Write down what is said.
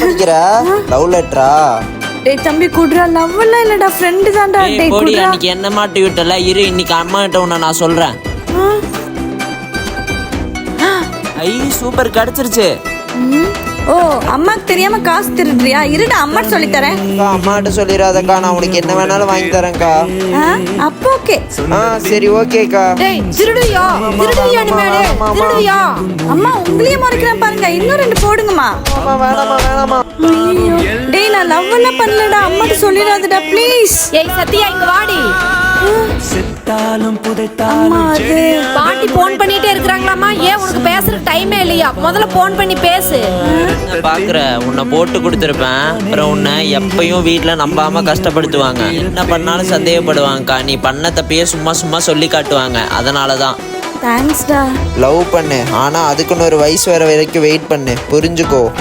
படிக்கிற லவ் லெட்டரா டேய் தம்பி குடுறா லவ் எல்லாம் இல்லடா ஃப்ரெண்டு தான்டா. டேய் போடி குடுறா அன்னைக்கு என்ன மாட்டி விட்டல? இரு இன்னைக்கு அம்மா கிட்ட உன்னை நான் சொல்றேன். ஐ சூப்பர் கிடைச்சிருச்சு. ம். ஓ அம்மாக்கு தெரியாம காசு திருடுறியா? இருடா அம்மா சொல்லி தரேன். அம்மாட்ட சொல்லிடாதக்கா நான் உனக்கு என்ன வேணாலும் வாங்கி தரேன்க்கா. அப்போ ஓகே. ஆ சரி ஓகேக்கா. டேய் திருடுவியா திருடுவியா இனிமேலு? திருடுவியா அம்மா உங்களையும் முறைக்கிறேன் பாருங்க. இன்னும் ரெண்டு போடுங்கம்மா. ஆமா வேணாமா வேணாமா. டேய் நான் லவ் எல்லாம் பண்ணலடா. அம்மாட்ட சொல்லிடாதடா ப்ளீஸ். ஏய் சத்யா இங்க வாடி. அம்மா அது பாட்டி போன் பண்ணிட்டே இருக்கிறாங்களாமா ஏன் உனக்கு பேசுற டைமே இல்லையா? முதல்ல போன் பண்ணி பேசு. பாக்குற உன்னை போட்டு கொடுத்துருப்பேன். அப்புறம் உன்னை எப்பயும் வீட்ல நம்பாம கஷ்டப்படுத்துவாங்க. என்ன பண்ணாலும் சந்தேகப்படுவாங்கக்கா. நீ பண்ண தப்பையே சும்மா சும்மா சொல்லி காட்டுவாங்க. அதனாலதான். தேங்க்ஸ்டா லவ் பண்ணு. ஆனா அதுக்குன்னு ஒரு வயசு வர வரைக்கும் வெயிட் பண்ணு. புரிஞ்சுக்கோ.